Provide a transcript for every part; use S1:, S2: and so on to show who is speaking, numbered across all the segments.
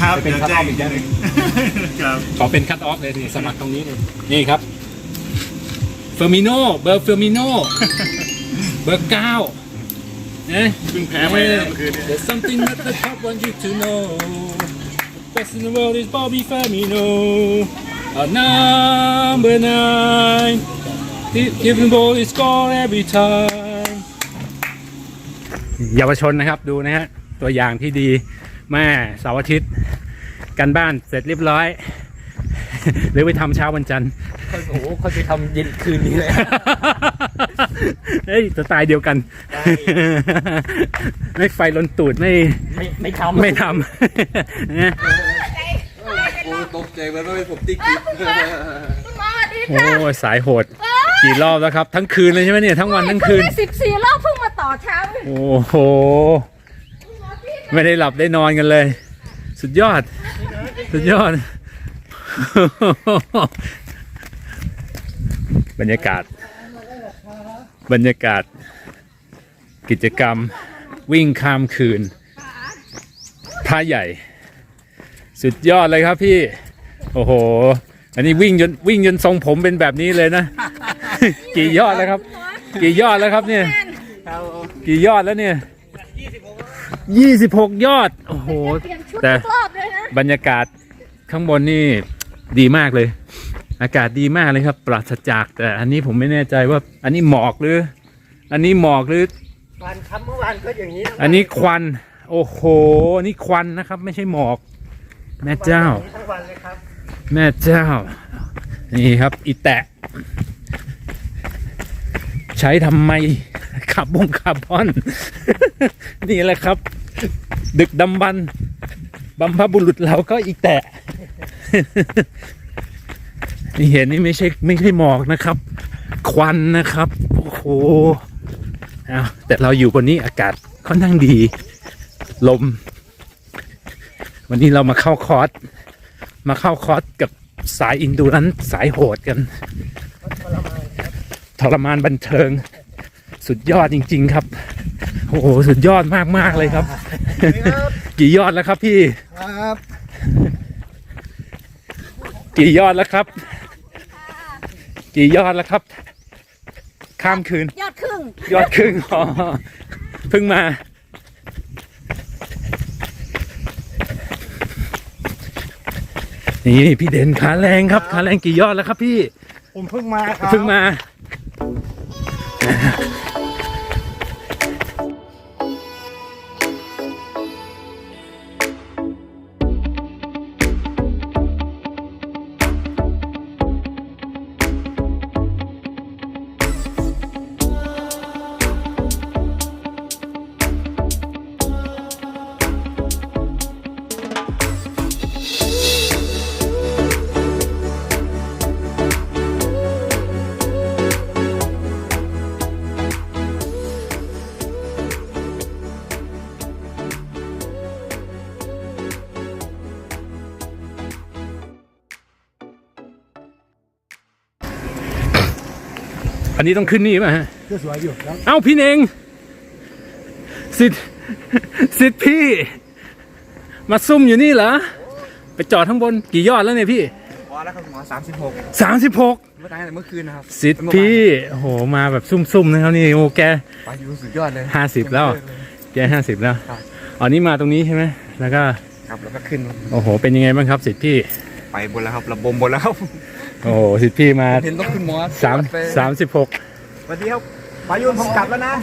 S1: ครับ
S2: จะเป็น
S1: ดี๋ยว
S2: cut off อีกอย่างหนึ่ง
S1: ครับ
S2: ขอเป็นคัตออฟเลยนี่สมัครตรงนี้เลยนี่ครับเฟอร์มิโนเบอร์เฟอร์มิโนเบอร์เก้านะ
S1: เพิ่งแพ้ไปนะเมื่อคืนเนี่ย
S2: There's something that the top want you to know Best in the world is Bobby Firmino A number nine Give the ball is score every time เยาวชนนะครับดูนะฮะตัวอย่างที่ดี แม่เสาร์อาทิตย์ กันบ้านเสร็จเรียบร้อย หรือไปทำเช้าวันจันทร์
S3: โอ้โหเขาจะทำเย็นคืนนี้เลย
S2: เฮ้ยสไตล์เดียวกัน
S3: ได้
S2: ไม่ไฟลนตูดไม่
S3: ไม่ไม่ทำ
S2: ไม่ทำนะ
S4: โอ้ตกใจมันว่าเป็นผมติ๊กติ๊ก
S5: มาดิ
S2: โอ้ยสายโหด กี่รอบแล้วครับ ทั้งคืนเลยใช่ไหมเนี่ยทั้งวันทั้งคืน
S5: สิบสี่รอบเพิ่งมาต่อเช้า
S2: โอ้โห ไม่ได้หลับได้นอนกันเลย สุดยอด สุดยอด บรรยากาศ บรรยากาศ กิจกรรม วิ่งข้ามคืนท่าใหญ่ สุดยอดเลยครับพี่ โอ้โห อันนี้วิ่งจนวิ่งจนทรงผมเป็นแบบนี้เลยนะ กี่ยอดแล้วครับ กี่ยอดแล้วครับเนี่ย กี่ยอดแล้วเนี่ย ยี่สิบหกยอด โอ้โห
S5: เปลี่ยนชุด
S2: แต่
S5: ทุกรอบเลยนะ
S2: บรรยากาศข้างบนนี่ดีมากเลย อากาศดีมากเลยครับ ปราศจาก แต่อันนี้ผมไม่แน่ใจว่า อันนี้หมอกหรือ อันนี้หมอกหรือ
S3: วันครับเมื่อวานก็อย่างนี้
S2: อันนี้ควัน โอ้โหนี่ควันนะครับ ไม่ใช่หมอก แม่เจ้า
S3: ทั้งวันเลยครับ
S2: แม่เจ้า นี่ครับ อีแตะ ใช้ทำไม ขับงคาร์บอน นี่แหละครับ ดึกดำบรรพ์บัมพบุรุษเราก็อีกแตะนี่เห็นนี่ไม่ใช่ไม่ใช่หมอกนะครับ ควันนะครับ โอ้โหแต่เราอยู่บนนี้อากาศค่อนข้างดี ลม วันนี้เรามาเข้าคอร์สมาเข้าคอร์สกับสายอินดูนั้นสายโหดกัน ทรมานบันเทิง สุดยอดจริง ๆ ครับ โอ้โหสุดยอดมากๆเลยครับ กี่ยอดแล้วครับพี่
S3: ครับ
S2: กี่ยอดแล้วครับ กี่ยอดแล้วครับ ข้ามคืน
S5: ยอดครึ่ง
S2: ยอดครึ่งอ๋อเพิ่งมา นี่พี่เด่นขาแรงครับขาแรงกี่ยอดแล้วครับพี่
S3: ผมเพิ่งมาครับ
S2: เพิ่งมา อันนี้ต้องขึ้นนี่ป่ะฮะ
S3: ก็สวยอยู่แล้ว
S2: เอ้าพี่เองสิทธิ์สิทธิ์พี่ มาซุ่มอยู่นี่เหรอ ไปจอดข้างบนกี่ยอดแล้วเนี่ยพี่
S4: พอแล้วครับหมอสามสิบหก
S2: สามสิบหก
S4: เมื่อตายแต่เมื่อคืนนะครับ
S2: สิทธิ์พี่โอ้โหมาแบบซุ่มๆนะครับนี่โอ้แก
S4: ปายูสุดยอดเลย
S2: ห้าสิบแล้วแกห้าสิบแล้ว
S4: ครับ
S2: อ๋อนี่มาตรงนี้ใช่ไหมแล้วก็
S4: ครับแล้วก็ขึ้น
S2: โอ้โห เป็นยังไงบ้างครับสิทธิ์พี่
S4: ไปบนแล้วครับระบมบนแล้วครับ
S2: โอ้โหสิทธิ์พี่มา
S4: เห็นต้องขึ้นมอส
S2: สามสามสิบหก
S4: สวัสดีครับปายูผมกลับแล้วนะ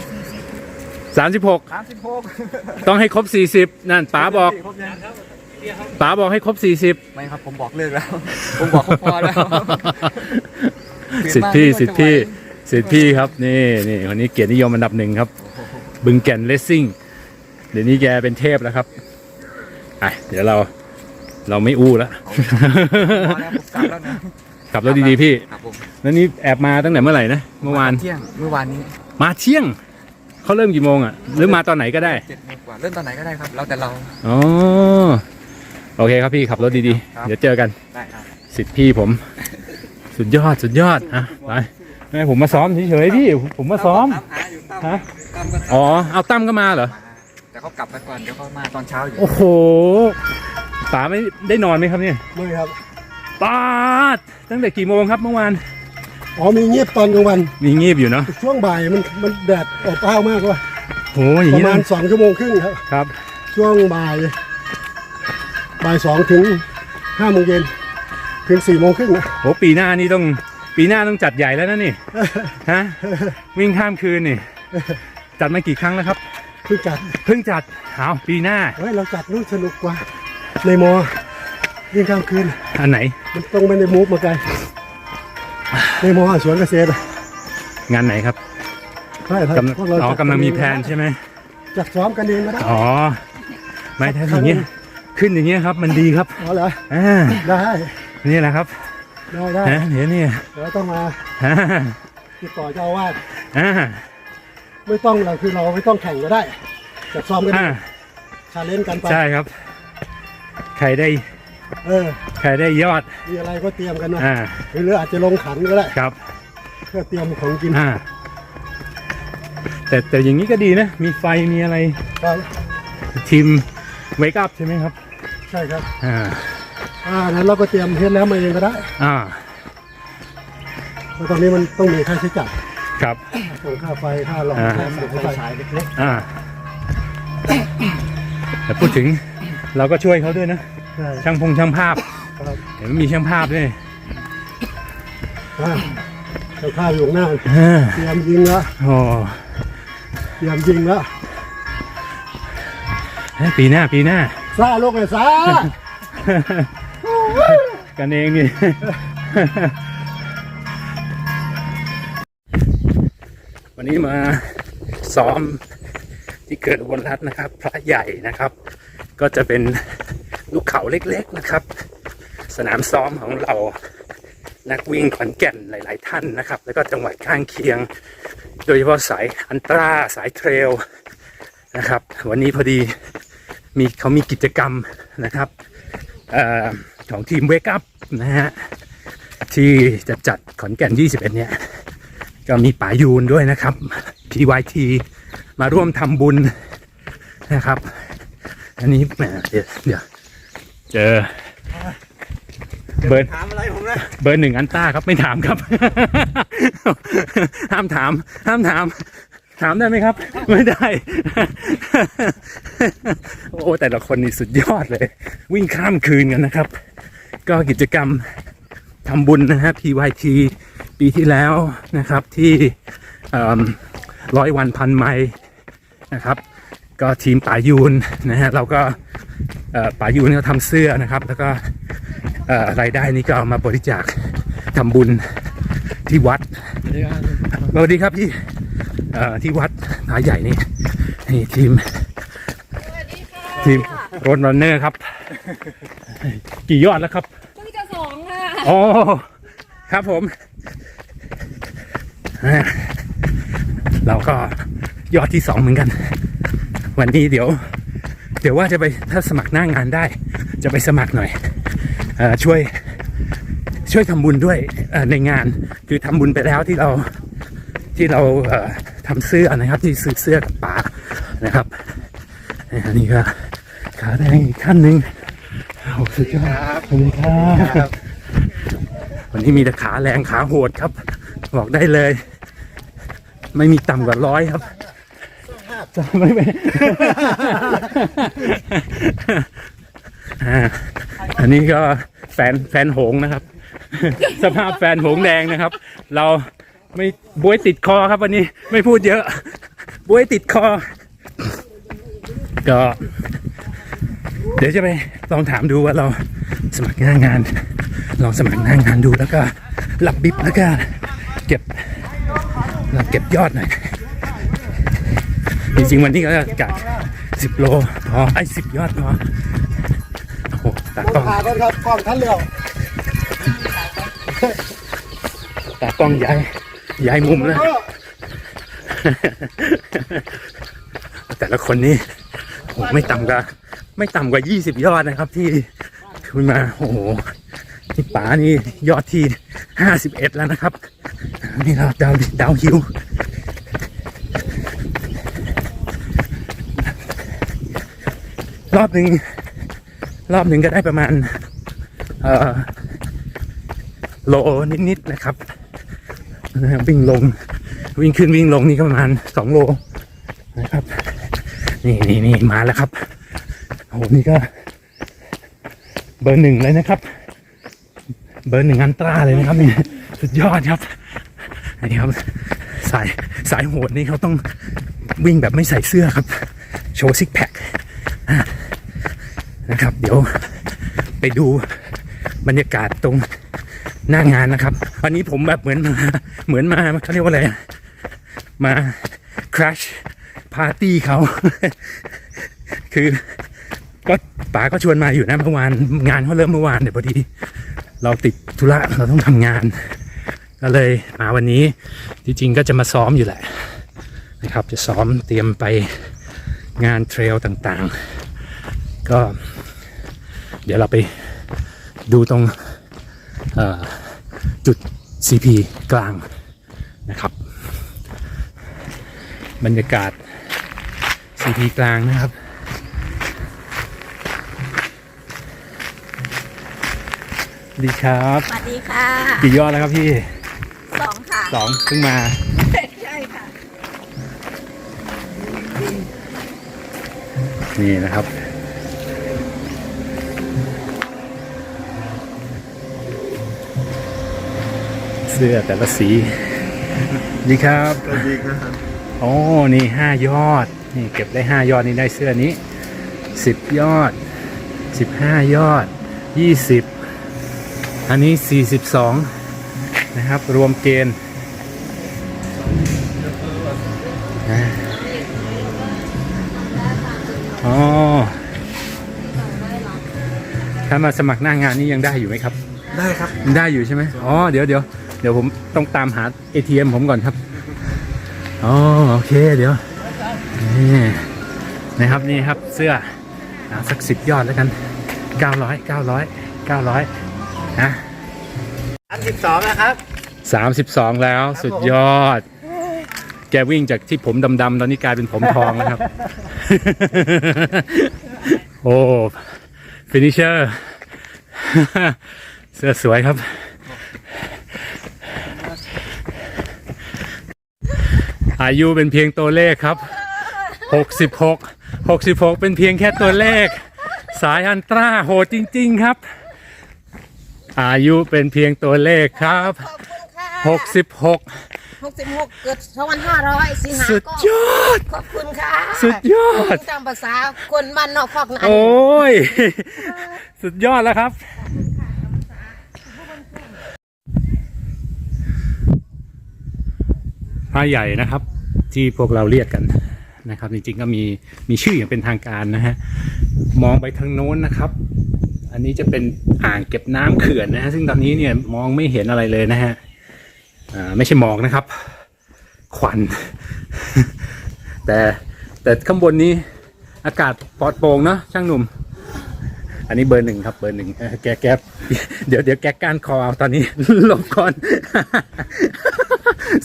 S2: สามสิบหก
S4: สามสิบหก
S2: ต้องให้ครบสี่สิบนั่นป๋าบอกป๋าบอกให้ครบสี่สิบ
S4: ไม่ครับผมบอกเลิกแล้ว ผมบอกเขาพอแล้ว
S2: สิทธิพี่สิทธิพี่สิทธิพี่ครับนี่นี่คนนี้เกียรตินิยมอันดับหนึ่งครับ บึงแก่นเลสซิ่งเดี๋ยวนี้แกเป็นเทพแล้วครับอะเดี๋ยวเราเราไม่อู้แล้ว
S4: พอแล้วผมกลับแล้วนะ
S2: ขับรถดีๆพี่
S4: ครับผม
S2: แล้วนี่แอบมาตั้งแต่เมื่อไหร่นะเมื่อวาน
S4: เที่ยงเมื่อวานนี้
S2: มาเที่ยงเขาเริ่มกี่โมงอะหรือมาตอนไหนก็ได้
S4: เจ็ดโมงกว่าเริ่มตอนไหนก็ได้ครับ แล้วแต่เรา
S2: อ๋อโอเคครับพี่ขับรถดี
S4: ครับ
S2: ๆเดี๋ยวเจอกัน
S4: ได้ครับ
S2: สิทธิพี่ผม สุดยอดสุดยอดอะไปไม่ผมมาซ้อมเฉยๆพี่ผมมาซ้อม
S4: ตามหาอยู่ตาม
S2: ฮะ
S4: ตามก็
S2: อ๋อเอาตั้มก็มาเหรอ
S4: แต่เขากลับไปก่อนเดี๋ยวเขามาตอนเช้าอยู่
S2: โอ้โหป๋าไม่ได้นอนไหมครับเนี่ย
S3: ไม่ครับ
S2: ป๋าดตั้งแต่กี่โมงครับเมื่อวาน
S3: อ๋อมีเงียบตอนกลางวัน
S2: มีงีบอยู่เนาะ
S3: ช่วงบ่ายมันมันแดดอบอ้าวมากว่า
S2: โหอย่า
S3: ป
S2: งนี้
S3: ระมาณ
S2: นะ
S3: สองชั่วโมงครึ่งครับ
S2: ครับ
S3: ช่วงบ่ายบ่ายสองถึงห้าโมงเย็นถึงสี่โมงครึ่งนะ
S2: โหปีหน้านี่ต้องปีหน้าต้องจัดใหญ่แล้วนะนี่ ฮะวิ่งข้ามคืนนี่ จัดมากี่ครั้งแล้วครับ
S3: เพิ่งจัด
S2: เพิ่งจัดเอาปีหน้า
S3: เฮ้ยเราจัดนู่นสนุกกว่า ในมอ ยิ่งข้ามคืน
S2: อันไหน
S3: มันต้องไปในมูฟมาไกลในมอสวนเกษตรอะ
S2: งานไหนครับ
S3: ใช่ครับ
S2: กำลัง
S3: พวเรา
S2: อ๋อ
S3: จัด
S2: กำลังมี
S3: เอ
S2: แพลนใช่ไหม
S3: จัดซ้อมกันเองก็ได้
S2: อ๋อไม่ถ้าอย่างเงี้ยขึ้นอย่างเงี้ยครับ มันดีครับ
S3: อ๋อเหรอ
S2: อ่า
S3: ได้
S2: นี่แหละครับ
S3: ได้ได้
S2: ฮะเดี๋ยวนี่
S3: เดี๋ยวต้องมา
S2: ฮ่า
S3: ติดต่อเจ้าอาวาด
S2: อ่า
S3: ไม่ต้องเราคือเราไม่ต้องแข่งก็ได้จัดซ้อมกัน
S2: อ่า
S3: ชาเลนจ์กันไป
S2: ใช่ครับ ใครได้
S3: เออ
S2: ใครได้ยอด
S3: มีอะไรก็เตรียมกันนะ
S2: อ่า
S3: หรืออาจจะลงขันก็ได้
S2: ครับ
S3: เพื่อเตรียมของกิน
S2: อ่า แต่แต่อย่างนี้ก็ดีนะ มีไฟมีอะไร
S3: ครับ
S2: ทีมเวกอัพใช่ไหมครับ
S3: ใช่ครับ
S2: อ่า
S3: อ่านั้นเราก็เตรียมเฮ็ดแล้วมาเองก็ได้
S2: อ่า
S3: เพราะตอนนี้มันต้องมีค่าใช้จ่าย
S2: ครับ
S3: ส่งค่าไฟค่าหลอด
S2: อ่า
S3: ค่าสายไฟเล็ก
S2: อ่า แต่พูดถึงเราก็ช่วยเขาด้วยนะ
S3: ๆ ใช่
S2: ช่างพงช่างภาพ
S3: ครับ
S2: เห็นว่ามีช่างภาพด้วย
S3: อ่าเจ้าข้าวอยู่ข้างหน้า
S2: อ่า
S3: เตรียมยิงแล้ว
S2: โอ้
S3: เตรียมยิงแล้ว
S2: เฮ้ยปีหน้าปีหน้า
S3: ซาลูกเลยซา
S2: กันเองนี่ วันนี้มาซ้อมที่เกิดอุบลรัฐนะครับ พระใหญ่นะครับ ก็จะเป็น ลูกเขาเล็กๆนะครับ สนามซ้อมของเรานักวิ่งขอนแก่นหลาย ๆ ท่านนะครับ แล้วก็จังหวัดข้างเคียง โดยเฉพาะสายอันตราสายเทรลนะครับ วันนี้พอดีมีเขามีกิจกรรมนะครับอของทีมเวกั p นะฮะที่จะจัดขอนแก่น 21 เนี่ย ก็มีป๋ายูนด้วยนะครับ PYT มาร่วมทำบุญนะครับ อันนี้แหมเดี๋ยว เดี๋ยวเจอ เบอร์
S3: ถามอะไรผมนะ
S2: เบอร์หนึ่งอันต้าครับไม่ถามครับ ห้ามถาม ห้ามถาม ถามได้ไหมครับ ไม่ได้ โอ้แต่ละคนนี่สุดยอดเลย วิ่งข้ามคืนกันนะครับ ก็กิจกรรมทำบุญนะฮะ PYT ปีที่แล้วนะครับที่ร้อยวันพันไมล์นะครับ ก็ทีมป่ายูนนะฮะเราก็เอ่อป่ายูนก็ทำเสื้อนะครับ แล้วก็เอ่อรายได้นี้ก็เอามาบริจาคทำบุญที่วัดสวัสดีครับพี่เอ่อที่วัดผาใหญ่นี่นี่ทีมทีมรถรันเนอร์ครับ กี่ยอดแล้วครับ
S5: เพิ่งจะสองค่ะ
S2: อ๋อครับผมอ่าเราก็ยอดที่สองเหมือนกัน วันนี้เดี๋ยว เดี๋ยวว่าจะไปถ้าสมัครหน้างานได้ จะไปสมัครหน่อยอช่วยช่วยทำบุญด้วยในงานคือทำบุญไปแล้วที่เราที่เราเอ่อทำเสื้อนะครับ ที่ซื้อเสื้อกับป๋านะครับอันนี้ก็ขาแดงอีกขั้นหนึ่งโอ้สุดยอดขอบคุณครับวันนี้มีแต่ขาแรงขาโหดครับ บอกได้เลย ไม่มีต่ำกว่าร้อยครับ จะไม่เป็นอันนี้ก็แฟนแฟนหงนะครับ สภาพแฟนหงแดงนะครับ เราไม่บวยติดคอครับวันนี้ไม่พูดเยอะบวยติดคอ ก็ เดี๋ยวจะไปลองถามดูว่าเราสมัครหน้างาน ลองสมัครหน้างานดูแล้วก็รับบิบแล้วก็ เก็บเราเก็บยอดหน่อย จริงๆวันนี้ก็กะสิบโลพอไอ้สิบยอดพอโอ้โหตากล้อง
S3: ขาก่อนครับก่อนทันเร็ว
S2: ตากล้องย้ายย้ายมุมแล้วแต่ละคนนี้โอ้โหไม่ต่ำกว่าไม่ต่ำกว่ายี่สิบยอดนะครับ ที่คุณมาโอ้โหที่ป๋านี่ยอดที่ห้าสิบเอ็ดแล้วนะครับ นี่เราดาวดาวฮิว รอบหนึ่งรอบหนึ่งก็ได้ประมาณโลนิดๆนะครับนะครับ วิ่งลง วิ่งขึ้นวิ่งลงนี่ก็ประมาณสองโลนะครับ นี่นี่นี่มาแล้วครับโอ้โหนี่ก็ เบอร์หนึ่งเลยนะครับ เบอร์หนึ่งอันตราเลยนะครับนี่สุดยอดครับนี่ครับสายสายโหดนี่เขาต้องวิ่งแบบไม่ใส่เสื้อครับ โชว์ซิกแพคนะค ดี๋ยวไปดูบรรยากาศตรงหน้างานนะครับวันนี้ผมแบบเหมือนมาเหมือนมาเขาเรียกว่าอะไร มาคราชปาร์ตี้เขา คือก็ป๋าก็ชวนมาอยู่นะเมื่อวานงานเขาเริ่มเมื่อวานแต่พอดี เราติดธุระเราต้องทำงาน ก็เลยมาวันนี้ที่จริงก็จะมาซ้อมอยู่แหละนะครับ จะซ้อมเตรียมไปงานเทรลต่างๆ ก็ เดี๋ยวเราไปดูตรงเอ่อจุด CP กลางนะครับ บรรยากาศ CP กลางนะครับ ดีครับ
S5: สวัสดีค่ะ
S2: กี่ยอดแล้วครับพี่
S5: สองค่ะ
S2: สองเพิ่งมา
S5: ใช่ค่ะ
S2: นี่นะครับ เสื้อแต่ละสีดีครับ
S1: สวัสดีครับ
S2: โอ้นี่ห้ายอด นี่เก็บได้ห้ายอดนี่ได้เสื้อนี้สิบยอดสิบห้ายอดยี่สิบอันนี้สี่สิบสองนะครับ รวมเกณฑ์นะอ๋อถ้ามาสมัครหน้างานนี่ยังได้อยู่ไหมครับ
S1: ได้ครับ
S2: ได้อยู่ใช่ไหมอ๋อ เดี๋ยวเดี๋ยว เดี๋ยวผมต้องตามหา ATM ผมก่อนครับอ๋อโอเคเดี๋ยวนี่นะครับนี่ครับเสื้อเอาสักสิบยอดแล้วกัน900 900 900นะ
S4: อันสิบสองนะครับ
S2: 32แล้วสุดยอด แกวิ่งจากที่ผมดำๆตอนนี้กลายเป็นผมทองแล้วครับ โอ้ฟินิเชอร์ เสื้อสวยครับ อายุเป็นเพียงตัวเลขครับ 66 66 เป็นเพียงแค่ตัวเลข สายอันตราโหดจริง ๆครับ อายุเป็นเพียงตัวเลขครับ
S5: ขอบคุณค่ะ
S2: 66
S5: หกสิบหกเกิดสองพันห้าร้อยสิงหา
S2: สุด
S5: ก็
S2: ยอด
S5: ขอบคุณค่ะ
S2: สุดยอด
S5: ตามภาษาคนบ้านนอกคอกนั้น
S2: โอ้ย สุดยอดแล้วครับ พระใหญ่นะครับ ที่พวกเราเรียกกันนะครับ จริงๆก็มีมีชื่ออย่างเป็นทางการนะฮะมองไปทางโน้นนะครับ อันนี้จะเป็นอ่างเก็บน้ำเขื่อนนะฮะซึ่งตอนนี้เนี่ยมองไม่เห็นอะไรเลยนะฮะอ่าไม่ใช่มอกนะครับ ควัน แต่แต่ข้างบนนี้อากาศปลอดโปร่งเนาะช่างหนุ่ม อันนี้เบอร์หนึ่งครับเบอร์หนึ่งแกแกเดี๋ยวเดี๋ยวแกก้านคอเอาตอนนี้หลบก่อน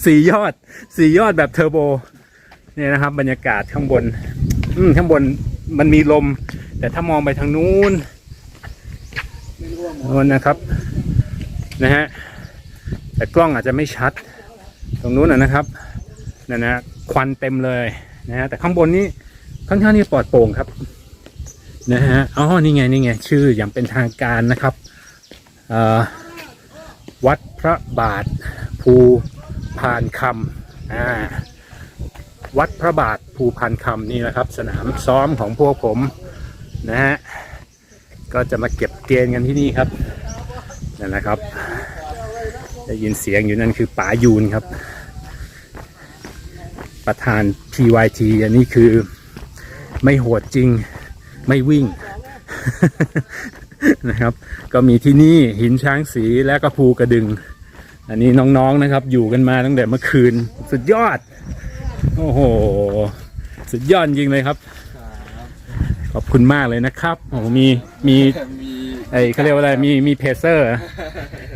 S2: สี่ยอดสี่ยอดแบบเทอร์โบเนี่ยนะครับ บรรยากาศข้างบน อืมข้างบนมันมีลม แต่ถ้ามองไปทางนู้นนู้นนะครับ นะฮะแต่กล้องอาจจะไม่ชัด ตรงนู้นนะครับนั่นนะควันเต็มเลยนะฮะแต่ข้างบนนี้ค่อนข้างที่ปลอดโปร่งครับนะฮะอ๋อนี่ไงนี่ไงชื่ออย่างเป็นทางการนะครับวัดพระบาทภู พานคำอ่าวัดพระบาทภูพานคำนี่นะครับ สนามซ้อมของพวกผมนะฮะก็จะมาเก็บเกณฑ์กันที่นี่ครับนั่นแหละครับ ได้ยินเสียงอยู่นั่นคือป๋ายูนครับ ประธาน PYT อันนี้คือไม่โหดจริงไม่วิ่งนะครับ ก็มีที่นี่หินช้างสีและก็ภูกระดึง อันนี้น้องๆนะครับ อยู่กันมาตั้งแต่เมื่อคืน สุดยอด โอ้โห สุดยอดจริงเลยครับ ขอบคุณมากเลยนะครับโอ้โหมี
S4: มี
S2: ไอเขาเรียกว่าอะไรมีมีเพเซอร์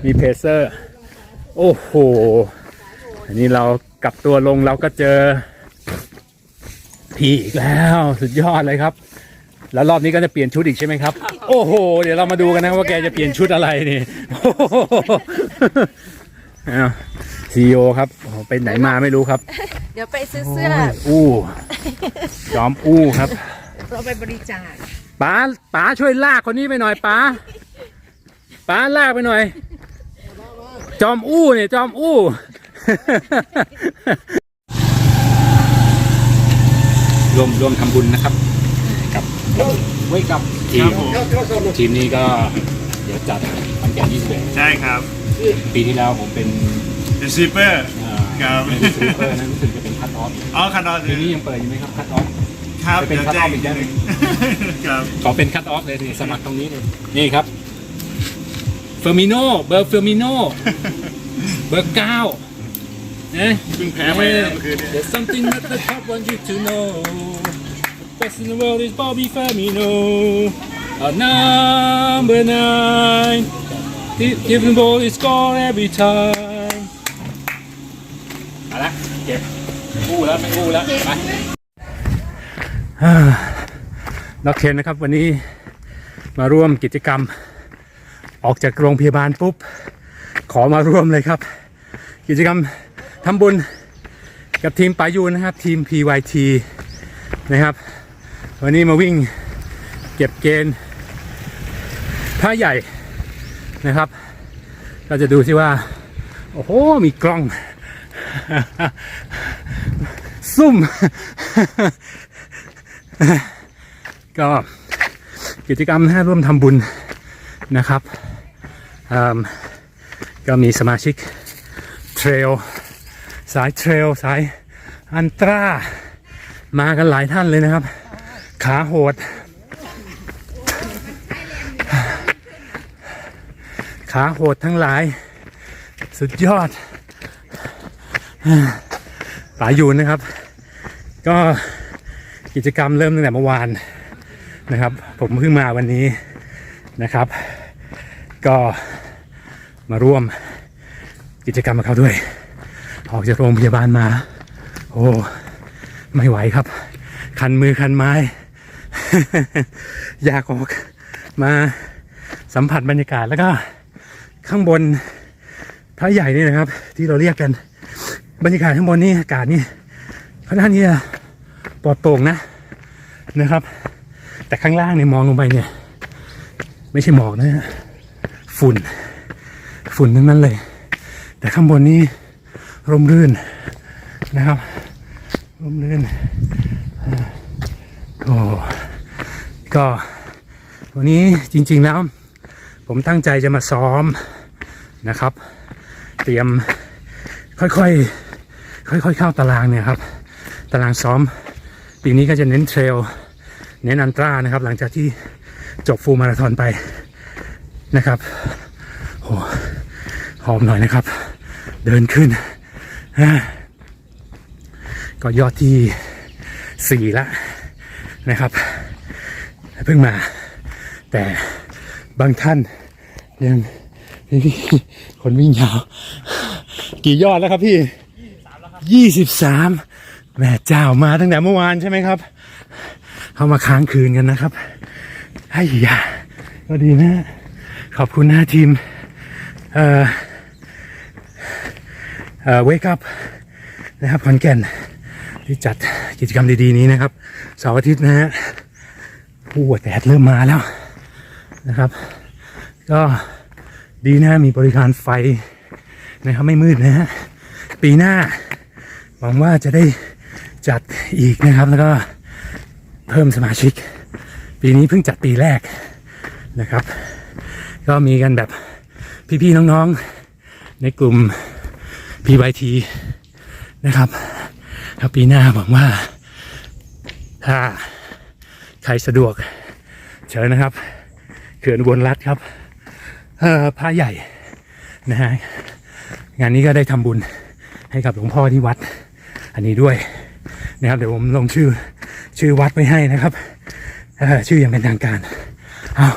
S2: มีเพเซอร์ โอ้โห อันนี้เรากลับตัวลงเราก็เจอพี่อีกแล้วสุดยอดเลยครับ แล้วรอบนี้ก็จะเปลี่ยนชุดอีกใช่ไหมครับ โอ้โห เดี๋ยวเรามาดูกันนะว่าแกจะเปลี่ยนชุดอะไรนี่ ซีโอครับโอ้โหไปไหนมาไม่รู้ครับ
S5: เดี๋ยวไปซื้อเสื้อ
S2: โอ้ยอู้จอมอู้ครับ
S5: เราไปบริจาค
S2: ป๋าป๋าช่วยลากคนนี้ไปหน่อยป๋าป๋าลากไปหน่อย จอมอู้เนี่ยจอมอู้รวมรวมทำบุญนะครับ กับไว้กับทีมทีมนี้ก็เดี๋ยวจัดคอนแกน21
S1: ใช่ครับ
S2: ปีที่แล้วผมเป็น
S1: เป็นซีเปอร์
S2: เอ่อ
S1: ครับ
S2: เป็นซูเปอร์นั้นรู้สึกจะเป็นคัตออฟ
S1: อ๋อคันดอน
S2: ปีนี้ยังเปิดอยู่ไหมครับคัตออฟ
S1: ครับ
S2: จะเป็น
S1: ดี๋ยว
S2: cut
S1: แจ้
S2: off อีกด้านหนึ่ง
S1: ครับ
S2: ขอเป็นคัตออฟเลยนี่สมัครตรงนี้เลยนี่ครับเฟอร์มิโนเบอร์เฟอร์มิโนเบอร์เก้านะ
S1: เพิ่งแพ้ไปนะเมื่อคืนนี้
S2: There's something that the top want you to know Best in the world is Bobby Firmino A number nine Gi- Give the ball is score every time มาละเก็บกู้แล้วไม่กู้แล้วไปนักเทนนะครับวันนี้มาร่วมกิจกรรม ออกจากโรงพยาบาลปุ๊บ ขอมาร่วมเลยครับ กิจกรรมทำบุญกับทีมปายูนนะครับ ทีม PYT นะครับ วันนี้มาวิ่งเก็บเกณฑ์ท่าใหญ่ นะครับ เราจะดูสิว่า โอ้โห มีกล้อง ซุ่ม ก็กิจกรรมนะฮะร่วมทำบุญนะครับอืมก็มีสมาชิกเทรลสายเทรลสายอันตรามากันหลายท่านเลยนะครับ ขาโหด ขาโหดทั้งหลาย สุดยอดป่ายูนนะครับ ก็กิจกรรมเริ่มตั้งแต่เมื่อวานนะครับ ผมเพิ่งมาวันนี้นะครับ ก็มาร่วมกิจกรรมกับเขาด้วย ออกจากโรงพยาบาลมา โอ้ ไม่ไหวครับ คันมือคันไม้ อยากออกมาสัมผัสบรรยากาศแล้วก็ ข้างบนพระใหญ่นี่นะครับ ที่เราเรียกกัน บรรยากาศข้างบนนี่อากาศนี่ค่อนข้างที่จะปลอดโปร่งนะนะครับ แต่ข้างล่างเนี่ยมองลงไปเนี่ย ไม่ใช่หมอกนะฝุ่น ฝุ่นทั้งนั้นเลย แต่ข้างบนนี่ร่มรื่นนะครับร่มรื่นอ่าโอ้ก็วันนี้จริง ๆแล้ว ผมตั้งใจจะมาซ้อม นะครับ เตรียมค่อยๆค่อยๆเข้าตารางเนี่ยครับ ตารางซ้อม ปีนี้ก็จะเน้นเทรลเน้นอันตรานะครับ หลังจากที่จบฟูลมาราธอนไปนะครับโอหอมหน่อยนะครับ เดินขึ้น ก็ยอดที่สี่ละนะครับ เพิ่งมา แต่บางท่านยัง คนวิ่งยาว กี่ยอดแล้วครับพี่ยี่สิบสามแม่เจ้ามาตั้งแต่เมื่อวานใช่ไหมครับ เข้ามาค้างคืนกันนะครับไอ้ยาก็ดีนะ ขอบคุณนะทีม เอ่อเอ่อ wake up นะครับขอนแก่นที่จัดกิจกรรมดีๆนี้นะครับเสาร์อาทิตย์นะฮะโอ้แดดเริ่มมาแล้วนะครับ ก็ ดีนะมีบริการไฟนะครับไม่มืดนะฮะปีหน้าหวังว่าจะได้จัดอีกนะครับ แล้วก็เพิ่มสมาชิก ปีนี้เพิ่งจัดปีแรกนะครับ ก็มีกันแบบพี่ๆน้องๆในกลุ่ม PYT นะครับแล้วปีหน้าหวังว่า ถ้าใครสะดวกเชิญนะครับ เขื่อนอุบนรัฐครับ เอ่อพระใหญ่นะฮะงานนี้ก็ได้ทำบุญให้กับหลวงพ่อที่วัด อันนี้ด้วยนะครับ เดี๋ยวผมลงชื่อชื่อวัดไว้ให้นะครับชื่ออย่างเป็นทางการเอา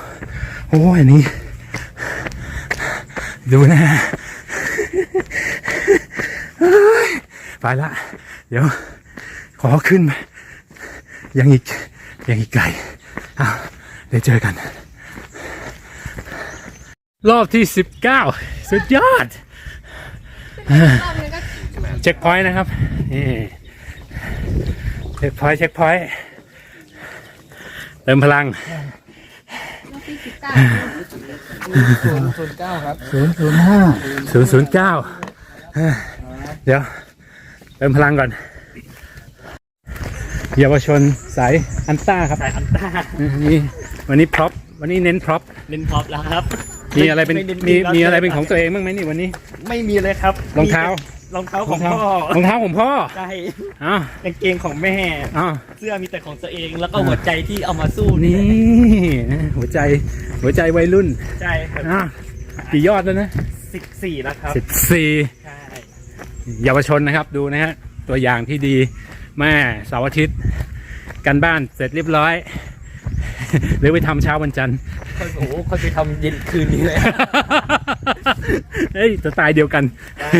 S2: โอ้อันนี้ ดูนะฮะไปละ เดี๋ยว ขอขึ้นยังอีกยังอีกไกลอ้าวเดี๋ยวเจอกัน รอบที่สิบเก้าสุดยอด เช็คพอยต์นะครับ นี่เช็คพอยต์เช็คพอยต์เติมพลัง
S4: ศูนย์ศูนย์เก้าครับ
S3: ศูนย์ศูนย์ห้า
S2: ศูนย์ศูนย์เก้าเดี๋ยว เติมพลังก่อน เยาวชนสายอันต้าครับ
S6: สายอันต้า
S2: นี่วันนี้พร็อพวันนี้เน้นพร็อพ
S6: เล่นพร็อปแล้วครับ
S2: มีอะไรเป็น
S6: ไน้
S2: มี
S6: วิ่ง
S2: มีอะไรเป็นของตัวเองบ้างไหมนี่วันนี้
S6: ไม่มีเลยครับ
S2: รองเท้า
S6: รองเท้าของ
S2: รอง
S6: พ่อ
S2: รองเท้าของพ่อ
S6: ใช่
S2: อ้าว
S6: กางเกงของแม่
S2: อ้าว
S6: เสื้อมีแต่ของตัวเองแล้วก็หัวใจที่เอามาสู้
S2: นี่นะหัวใจหัวใจวัยรุ่น
S6: ใช่ครับ
S2: อ้าวกี่ยอดแล้วนะ
S6: สิบสี่แล้วครับ
S2: สิบสี่
S6: ใช่
S2: เยาวชนนะครับดูนะฮะตัวอย่างที่ดีแม่เสาร์อาทิตย์ กันบ้านเสร็จเรียบร้อย หรือไปทำเช้าวันจันทร์
S6: ค่อยโอ้โหค่อยไปทำเย็นคืนนี้เลย
S2: เฮ้ยสไตล์เดียวกัน
S6: ใช่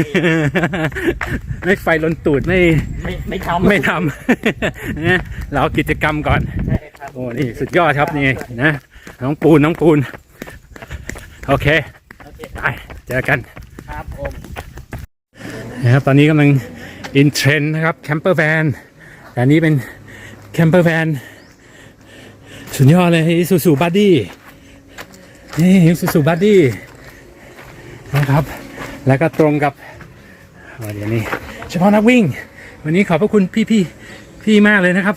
S2: ไม่ไฟลนตูดไม่
S6: ไม่ไม่ทำ
S2: ไม่ทำ นะเราเอากิจกรรมก่อน
S6: ใช่ครับ
S2: โอ้นี่สุดยอดครับนี่นะน้องปูนน้องปูน โอเค
S6: โอเค
S2: ไปเจอกัน
S6: ครับผม
S2: นะครับตอนนี้กำลังอินเทรนนะครับแคมเปอร์แวนแต่อันนี้เป็นแคมเปอร์แวน สุดยอดเลยซูซูบัดดี้นี่ซูซูบัดดี้นะครับ แล้วก็ตรงกับเดี๋ยวนี้ เฉพาะนักวิ่ง วันนี้ขอบพระคุณพี่พี่พี่มากเลยนะครับ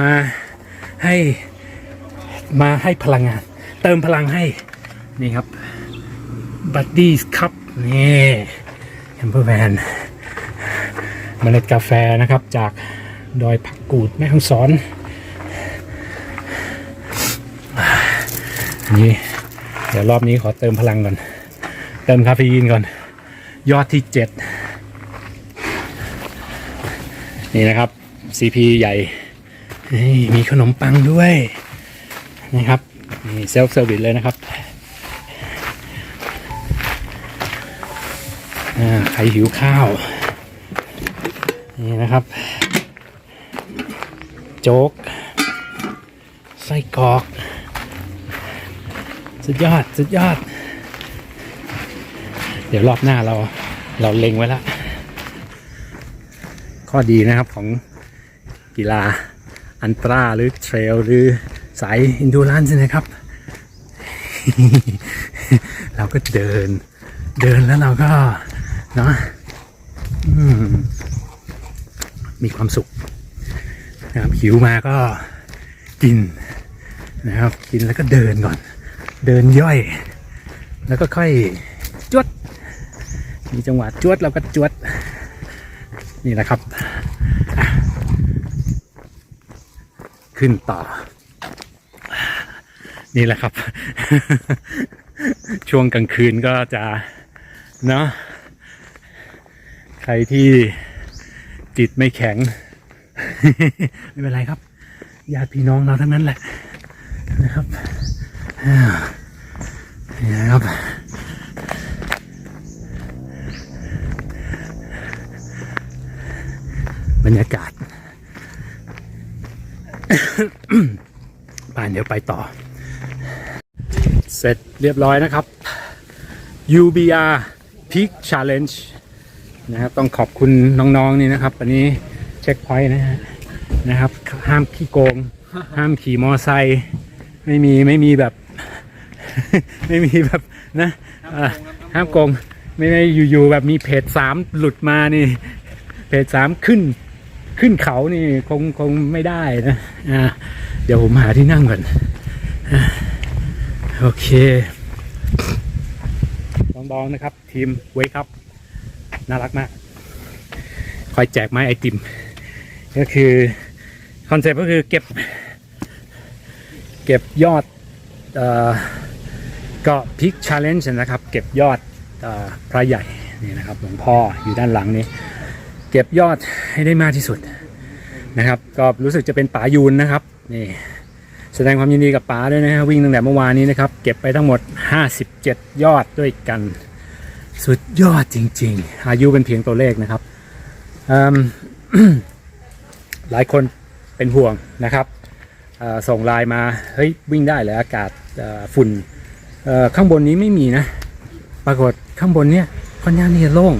S2: มาให้มาให้พลังงาน เติมพลังให้ นี่ครับบัดดี้ครับนี่แคมเปอร์แวนเมล็ดกาแฟนะครับจากดอยผักกูดแม่ฮ่องสอน นนี้เดี๋ยวรอบนี้ขอเติมพลังก่อน เติมคาเฟอีนก่อน ยอดที่7นี่นะครับ CP ใหญ่ มีขนมปังด้วยนะครับนี่เซลฟ์เซอร์วิสเลยนะครับอ่าใครหิวข้าว นี่นะครับ โจ๊ก ไส้กรอก สุดยอด สุดยอด เดี๋ยวรอบหน้าเราเราเล็งไว้แล้วข้อดีนะครับของกีฬาอันตราหรือเทรลหรือสายอินดูรันส์นะครับ เราก็เดิน เดินแล้วเราก็เนาะมมีความสุขนะครับหิวมาก็กินนะครับ กินแล้วก็เดินก่อน เดินย่อย แล้วก็ค่อยจวด มีจังหวะจวดเราก็จวด นี่แหละครับ ขึ้นต่อ นี่แหละครับ ช่วงกลางคืนก็จะ เนาะใครที่จิตไม่แข็ง ไม่เป็นไรครับญาติพี่น้องเราทั้งนั้นแหละนะครับ นี่นะครับบรรยากาศป่านเดี๋ยวไปต่อ เสร็จเรียบร้อยนะครับ UBR Peak Challenge นะครับต้องขอบคุณน้องๆนี่นะครับ อันนี้เช็คพอยต์นะฮะนะครับ ห้ามขี่โกง ห้ามขี่มอไซค์ไม่มีไม่มีแบบ ไม่มีแบบนะอ่าห้ามโกงไม่ได้อยู่ๆแบบมีเพจสามหลุดมานี่ เพจสามขึ้น ขึ้นเขานี่คงคงไม่ได้นะอ่าเดี๋ยวผมหาที่นั่งก่อนอ่าโอเคน้องๆนะครับ ทีมเวครับ น่ารักมาก คอยแจกไม้ไอติม ก็คือคอนเซ็ปต์ก็คือเก็บ เก็บยอด เอ่อ ก็พิกชาเลนจ์นะครับ เก็บยอดอพระใหญ่นี่นะครับหลวงพ่ออยู่ด้านหลังนี้ เก็บยอดให้ได้มากที่สุดนะครับ ก็รู้สึกจะเป็นป๋ายูนนะครับนี่แสดงความยินดีกับป๋าด้วยนะฮะวิ่งตั้งแต่เมื่อวานนี้นะครับ เก็บไปทั้งหมด 57 ยอดด้วยกัน สุดยอดจริง ๆ อายุเป็นเพียงตัวเลขนะครับอืมหลายคนเป็นห่วงนะครับส่งไลน์มาเฮ้ยวิ่งได้เหรอากาศฝุ่น ข้างบนนี้ไม่มีนะ ปรากฏข้างบนเนี่ยค่อนข้างที่จะโล่ง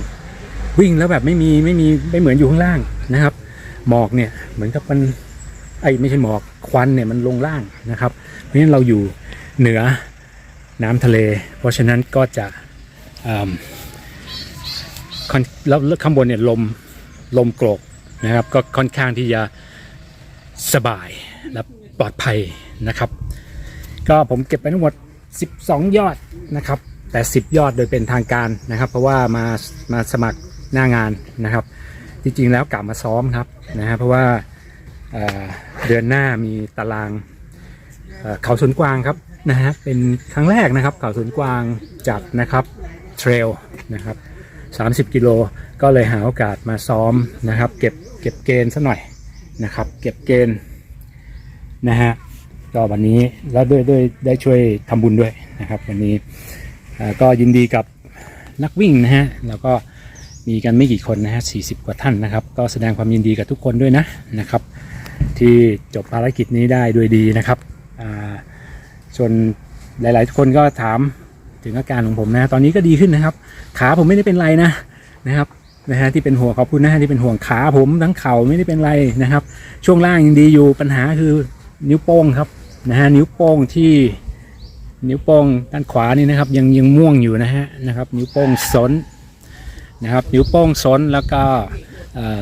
S2: วิ่งแล้วแบบไม่มีไม่มีไม่เหมือนอยู่ข้างล่างนะครับ หมอกเนี่ยเหมือนกับมันไอ้ไม่ใช่หมอกควันเนี่ยมันลงล่างนะครับ เพราะฉะนั้นเราอยู่เหนือน้ำทะเล เพราะฉะนั้นก็จะแล้วแล้วข้างบนเนี่ยลมลมโกรกนะครับ ก็ค่อนข้างที่จะสบายและปลอดภัยนะครับ ก็ผมเก็บไปทั้งหมด 12 ยอดนะครับ แต่ 10 ยอดโดยเป็นทางการนะครับ เพราะว่ามามาสมัครหน้างานนะครับ จริงๆแล้วกลับมาซ้อมครับนะฮะเพราะว่าเเดือนหน้ามีตารางเขาสวนกวางครับนะฮะเป็นครั้งแรกนะครับเขาสวนกวางจัดนะครับเทรลนะครับ30 กิโลก็เลยหาโอกาสมาซ้อมนะครับ เก็บเก็บเกณฑ์ซะหน่อยนะครับ เก็บเกณฑ์นะฮะ ก็วันนี้แล้วด้วยด้วยได้ช่วยทำบุญด้วยนะครับ วันนี้ก็ยินดีกับนักวิ่งนะฮะแล้วก็มีกันไม่กี่คนนะฮะ40กว่าท่านนะครับ ก็แสดงความยินดีกับทุกคนด้วยนะนะครับ ที่จบภารกิจนี้ได้ด้วยดีนะครับส่วนหลาย ๆ คนก็ถามถึงอาการของผมนะ ตอนนี้ก็ดีขึ้นนะครับ ขาผมไม่ได้เป็นไรนะนะครับนะฮะที่เป็นห่วงขอบคุณนะฮะที่เป็นห่วงขาผมทั้งเข่าไม่ได้เป็นไรนะครับ ช่วงล่างยังดีอยู่ปัญหาคือ นิ้วโป้งครับนะฮะนิ้วโป้งที่นิ้วโป้งด้านขวานี่นะครับ ยังยังม่วงอยู่นะฮะนะครับ นิ้วโป้งสนนะครับ นิ้วโป้งซ้นแล้วก็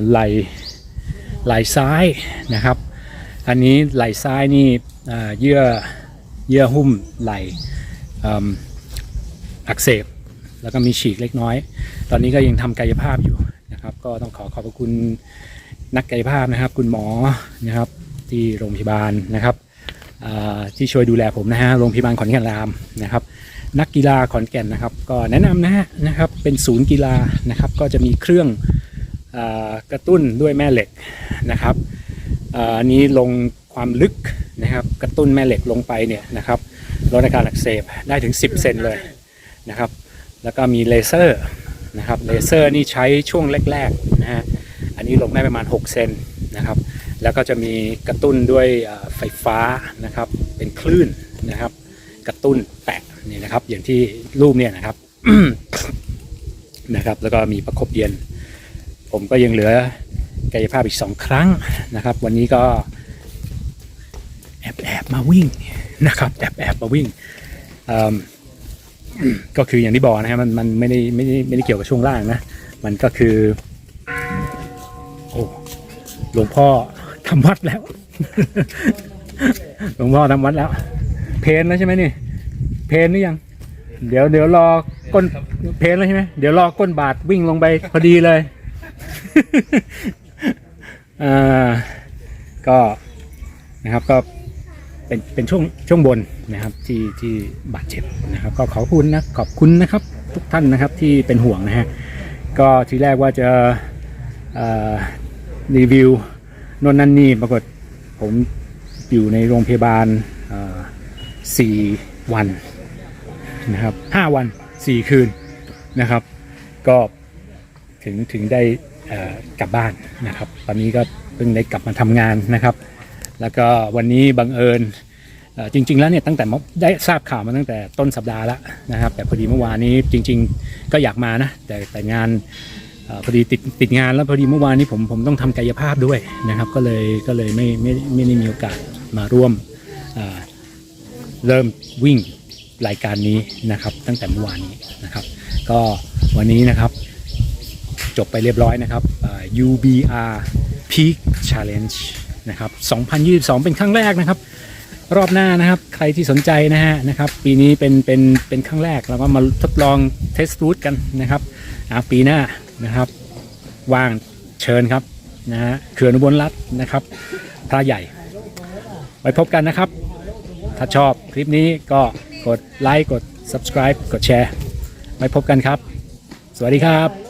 S2: ไหลไหลซ้ายนะครับ อันนี้ไหลซ้ายนี่เยื่อเยื่อหุ้มไหลอักเสบแล้วก็มีฉีกเล็กน้อย ตอนนี้ก็ยังทำกายภาพอยู่นะครับ ก็ต้องขอขอบคุณนักกายภาพนะครับ คุณหมอนะครับ ที่โรงพยาบาลนะครับที่ช่วยดูแลผมนะฮะโรงพยาบาลขอนแก่นรามนะครับ นักกีฬาขอนแก่นนะครับ ก็แนะนำนะฮะนะครับเป็นศูนย์กีฬานะครับ ก็จะมีเครื่องอกระตุ้นด้วยแม่เหล็กนะครับอันนี้ลงความลึกนะครับกระตุ้นแม่เหล็กลงไปเนี่ยนะครับลดอาการอักเสบได้ถึง 10 เซนเลยนะครับ แล้วก็มีเลเซอร์นะครับเลเซอร์นี่ใช้ช่วงแรกๆนะฮะอันนี้ลงได้ประมาณ 6 เซนนะครับ แล้วก็จะมีกระตุ้นด้วยไฟฟ้านะครับ เป็นคลื่นนะครับ กระตุ้นแปะนี่นะครับ อย่างที่รูปเนี่ยนะครับนะครับ แล้วก็มีประคบเย็น ผมก็ยังเหลือกายภาพอีกสองครั้งนะครับ วันนี้ก็แอบแอบมาวิ่งนะครับแอบแอบมาวิ่งก็คืออย่างที่บอกนะครับมันมันไม่ได้ไม่ได้ไม่ได้เกี่ยวกับช่วงล่างนะ มันก็คือ โอ้หลวงพ่อ ทำวัดแล้ว หลวงพ่อทำวัดแล้ว เพนแล้วใช่ไหมนี่ เพนหรือยัง เดี๋ยวเดี๋ยวรอก้นเพนแล้วใช่ไหมเดี๋ยวรอก้นบาทวิ่งลงไปพอดีเลยอ่าก็นะครับก็เป็นเป็นช่วงช่วงบนนะครับที่ที่บาดเจ็บนะครับ ก็ขอบคุณนะขอบคุณนะครับ ทุกท่านนะครับที่เป็นห่วงนะฮะก็ทีแรกว่าจะอ่อรีวิว นนนั่นนี่ปรากฏผมอยู่ในโรงพยาบาลสี่วันนะครับห้าวันสี่คืนนะครับ ก็ถึงถึงได้กลับบ้านนะครับ ตอนนี้ก็เพิ่งได้กลับมาทำงานนะครับ แล้วก็วันนี้บังเอิญจริง ๆ แล้วเนี่ยตั้งแต่ได้ทราบข่าวมาตั้งแต่ต้นสัปดาห์แล้วนะครับ แต่พอดีเมื่อวานนี้จริง ๆ ก็อยากมานะแต่แต่งาน พอดีติดติดงานแล้วพอดีเมื่อวานนี้ผมผมต้องทำกายภาพด้วยนะครับ ก็เลยก็เลยไม่ไม่ไม่ได้มีโอกาสมาร่วมเริ่มวิ่งรายการนี้นะครับ ตั้งแต่เมื่อวานนี้นะครับ ก็วันนี้นะครับ จบไปเรียบร้อยนะครับ UBR Peak Challenge นะครับ 2022 เป็นครั้งแรกนะครับ รอบหน้านะครับ ใครที่สนใจนะฮะนะครับ ปีนี้เป็นเป็นเป็นครั้งแรกเราก็มาทดลองเทสรูทกันนะครับปีหน้า นะครับ ว่างเชิญครับนะฮะเขื่อนอุบลรัฐนะครับพระใหญ่ ไว้พบกันนะครับ ถ้าชอบคลิปนี้ก็กดไลค์กด subscribe กดแชร์ไว้พบกันครับ สวัสดีครับ